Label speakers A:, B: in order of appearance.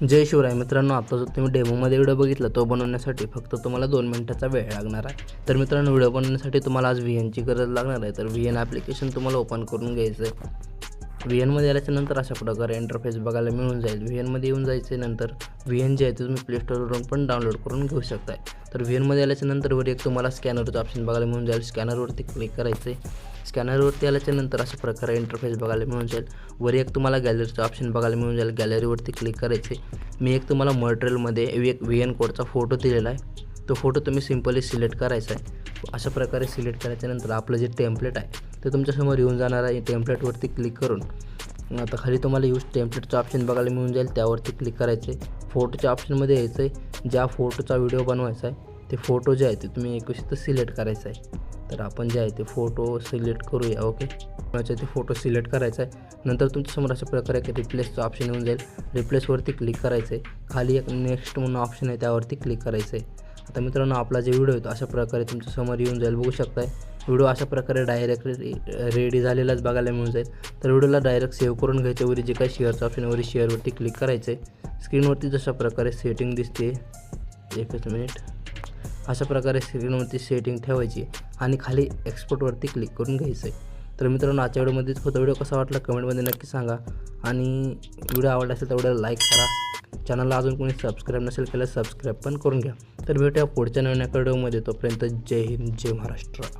A: जय शिवराय. मित्रांनो आता जो तुम्ही डेमोमध्ये व्हिडिओ बघितला तो बनवण्यासाठी फक्त तुम्हाला दोन मिनटाचा वेळ लागणार आहे. तर मित्रांनो व्हिडिओ बनवण्यासाठी तुम्हाला आज व्ही एनची गरज लागणार आहे. तर व्ही एन ॲप्लिकेशन तुम्हाला ओपन करून घ्यायचं आहे. व्ही एनमध्ये आल्याच्यानंतर अशा प्रकारे इंटरफेस बघायला मिळून जाईल. व्ही एनमध्ये येऊन जायचं नंतर व्ही एन जे आहे ते तुम्ही प्ले स्टोरवरून पण डाउनलोड करून घेऊ शकताय. तर व्ही एनमध्ये आल्याच्यानंतर वर एक तुम्हाला स्कॅनरचं ऑप्शन बघायला मिळून जाईल. स्कॅनरवरती क्लिक करायचं आहे स्कॅनरवरती आल्याच्यानंतर अशा प्रकारे इंटरफेस बघायला मिळून जाईल. वर एक तुम्हाला गॅलरीचं ऑप्शन बघायला मिळून जाईल. गॅलरीवरती क्लिक करायचे. मी एक तुम्हाला मटेरियलमध्ये एक व्ही एन कोडचा फोटो दिलेला आहे. तो फोटो तुम्ही सिम्पली सिलेक्ट करायचा आहे. अशा प्रकारे सिलेक्ट करायच्यानंतर आपलं जे टेम्पलेट आहे ते तुमच्यासमोर येऊन जाणार आहे. टेम्पलेटवरती क्लिक करून. आता खाली तुम्हाला यूज टेम्पलेटचं ऑप्शन बघायला मिळून जाईल. त्यावरती क्लिक करायचं आहे फोटोच्या ऑप्शनमध्ये यायचं आहे ज्या फोटोचा व्हिडिओ बनवायचा आहे ते फोटो जे आहे ते तुम्ही एकवीस तर सिलेक्ट करायचं आहे. तर आपण जे आहे ते फोटो सिलेक्ट करूया ओके? ते फोटो सिलेक्ट करायचा आहे. नंतर तुमच्यासमोर अशा प्रकारे एक रिप्लेसचं ऑप्शन येऊन जाईल. रिप्लेसवरती क्लिक करायचं आहे. खाली एक नेक्स्ट म्हणून ऑप्शन आहे त्यावरती क्लिक करायचं आहे. आता मित्रांनो आपला जे व्हिडिओ येतो अशा प्रकारे तुमच्यासमोर येऊन जाईल. बघू शकताय. व्हिडिओ अशा प्रकारे डायरेक्ट रेडी झालेलाच बघायला मिळून जाईल. तर व्हिडिओला डायरेक्ट सेव्ह करून घ्यायच्या वरी जे काही शेअरचं ऑप्शन वरी शेअरवरती क्लिक करायचं आहे. स्क्रीनवरती जशा प्रकारे सेटिंग दिसते. एकच मिनिट अशा प्रकारे स्क्रीनवरती सेटिंग ठेवायची आणि खाली एक्सपोर्टवरती क्लिक करून घ्यायचं आहे तर मित्रांनो आजच्या व्हिडिओमध्ये होता व्हिडिओ कसा वाटला कमेंटमध्ये नक्की सांगा. आणि व्हिडिओ आवडला असेल तर व्हिडिओला लाईक करा. चॅनलला अजून कोणी सबस्क्राईब नसेल केलं सबस्क्राईब पण करून घ्या. तर भेटूया पुढच्या नवीन व्हिडिओमध्ये. तोपर्यंत जय हिंद जय महाराष्ट्र.